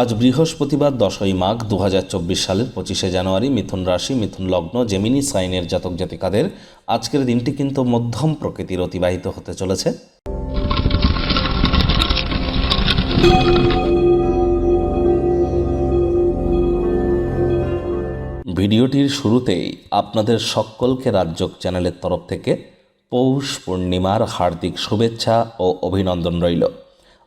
আজ বৃহস্পতিবার, দশই মাঘ দু হাজার চব্বিশ সালের পঁচিশে জানুয়ারি, মিথুন রাশি, মিথুন লগ্ন, জেমিনি সাইনের জাতক জাতিকাদের আজকের দিনটি কিন্তু মধ্যম প্রকৃতির অতিবাহিত হতে চলেছে। ভিডিওটির শুরুতেই আপনাদের সকলকে রাজ্যক চ্যানেলের তরফ থেকে পৌষ পূর্ণিমার হার্দিক শুভেচ্ছা ও অভিনন্দন রইল।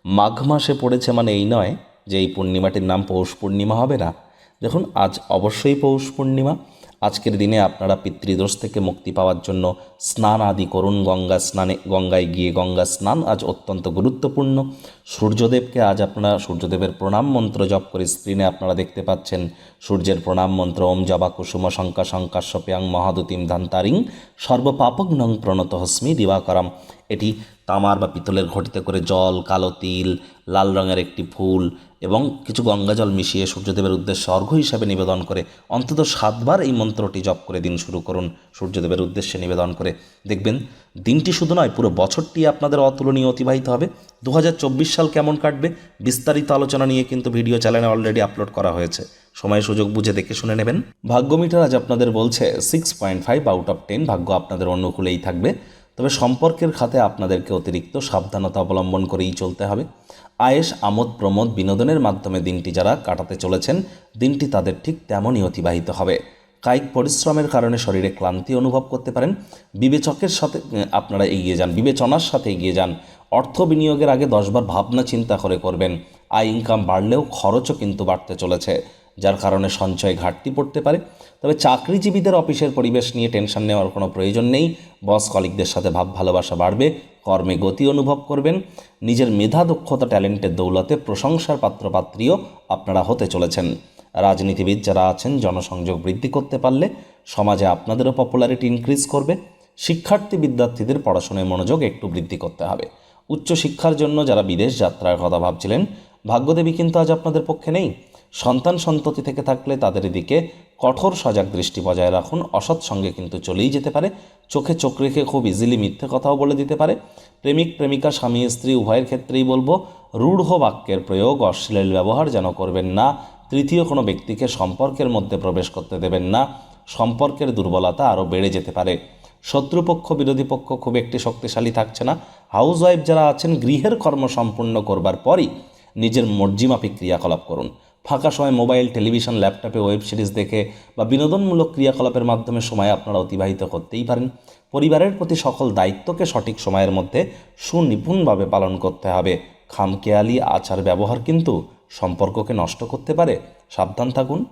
মাঘ মাসে পড়েছে মানে এই নয় যে এই পূর্ণিমাটির নাম পৌষ পূর্ণিমা হবে না। দেখুন, আজ অবশ্যই পৌষ পূর্ণিমা। আজকের দিনে আপনারা পিতৃদোষ থেকে মুক্তি পাওয়ার জন্য স্নান আদি করুন। গঙ্গা স্নানে, গঙ্গায় গিয়ে গঙ্গা স্নান আজ অত্যন্ত গুরুত্বপূর্ণ। সূর্যদেবকে আজ আপনারা সূর্যদেবের প্রণাম মন্ত্র জপ করে স্ক্রিনে আপনারা দেখতে পাচ্ছেন, সূর্যের প্রণাম মন্ত্র, ওম জবা কুসুম, শঙ্কা শঙ্কা শঙ্কাশ্যপ্যাং মহাদুতিম ধান্তারিং সর্বপাপগ্নং প্রণত হস্মি দিবাকরম। এটি তামার বা পিতলের ঘটিতে করে জল, কালো তিল, লাল রঙের একটি ফুল এবং কিছু গঙ্গা জল মিশিয়ে সূর্যদেবের উদ্দেশ্যে অর্ঘ হিসাবে নিবেদন করে অন্তত সাতবার এই মন্ত্রটি জপ করে দিন শুরু করুন, সূর্যদেবের উদ্দেশ্যে নিবেদন করে। দেখবেন, দিনটি শুধু নয়, পুরো বছরটি আপনাদের অতুলনীয় অতিবাহিত হবে। দু হাজার চব্বিশ সাল কেমন কাটবে, বিস্তারিত আলোচনা নিয়ে কিন্তু ভিডিও চ্যানেলে অলরেডি আপলোড করা হয়েছে। সময়, সুযোগ বুঝে দেখে শুনে নেবেন। ভাগ্য মিটার আজ আপনাদের বলছে six point five out of ten ভাগ্য আপনাদের অনুকূলেই থাকবে। তবে সম্পর্কের খাতে আপনাদেরকে অতিরিক্ত সাবধানতা অবলম্বন করেই চলতে হবে। আয়েস আমোদ, প্রমোদ বিনোদনের মাধ্যমে দিনটি যারা কাটাতে চলেছেন, দিনটি তাদের ঠিক তেমনই অতিবাহিত হবে। কায়িক পরিশ্রমের কারণে শরীরে ক্লান্তি অনুভব করতে পারেন। বিবেচকের সাথে আপনারা এগিয়ে যান। বিবেচনার সাথে এগিয়ে যান। অর্থ বিনিয়োগের আগে দশবার ভাবনা চিন্তা করে করবেন। আয় ইনকাম বাড়লেও খরচও কিন্তু বাড়তে চলেছে। যার কারণে সঞ্চয় ঘাটতি পড়তে পারে। তবে চাকরিজীবীদের অফিসের পরিবেশ নিয়ে টেনশন নেওয়ার কোনো প্রয়োজন নেই। বস কলিকদের সাথে ভাব ভালোবাসা বাড়বে, কর্মে গতি অনুভব করবেন। নিজের মেধা, দক্ষতা, ট্যালেন্টের দৌলতে প্রশংসার পাত্রপাত্রীও আপনারা হতে চলেছেন। রাজনীতিবিদ যারা আছেন, জনসংযোগ বৃদ্ধি করতে পারলে সমাজে আপনাদেরও পপুলারিটি ইনক্রিজ করবে। শিক্ষার্থী বিদ্যার্থীদের পড়াশোনায় মনোযোগ একটু বৃদ্ধি করতে হবে। উচ্চশিক্ষার জন্য যারা বিদেশ যাত্রার কথা ভাবছিলেন, ভাগ্যদেবী কিন্তু আজ আপনাদের পক্ষে নেই। সন্তান সন্ততি থেকে থাকলে তাদের দিকে কঠোর সজাগ দৃষ্টি বজায় রাখুন। অসৎ সঙ্গে কিন্তু চলেই যেতে পারে। চোখে চোখ রেখে খুব ইজিলি মিথ্যে কথাও বলে দিতে পারে। প্রেমিক, প্রেমিকা, স্বামী, স্ত্রী উভয়ের ক্ষেত্রেই বলব, রূঢ় বাক্যের প্রয়োগ অশ্লীল ব্যবহার যেন করবেন না। তৃতীয়, কোনো ব্যক্তিকে সম্পর্কের মধ্যে প্রবেশ করতে দেবেন না। সম্পর্কের দুর্বলতা আরও বেড়ে যেতে পারে। শত্রুপক্ষ, বিরোধী পক্ষ খুব একটি শক্তিশালী থাকছে না। হাউস ওয়াইফ যারা আছেন, গৃহের কর্ম সম্পূর্ণ করবার পরই নিজের মর্জিমাফিক ক্রিয়াকলাপ করুন। ফাঁকা সময় মোবাইল, টেলিভিশন, ল্যাপটপে ওয়েব সিরিজ দেখে বা বিনোদনমূলক ক্রিয়াকলাপের মাধ্যমে সময় আপনারা অতিবাহিত করতেই পারেন। পরিবারের প্রতি সকল দায়িত্বকে সঠিক সময়ের মধ্যে সুনিপুণভাবে পালন করতে হবে। খামকেয়ালি আচার ব্যবহার কিন্তু সম্পর্ককে নষ্ট করতে পারে। সাবধান থাকুন।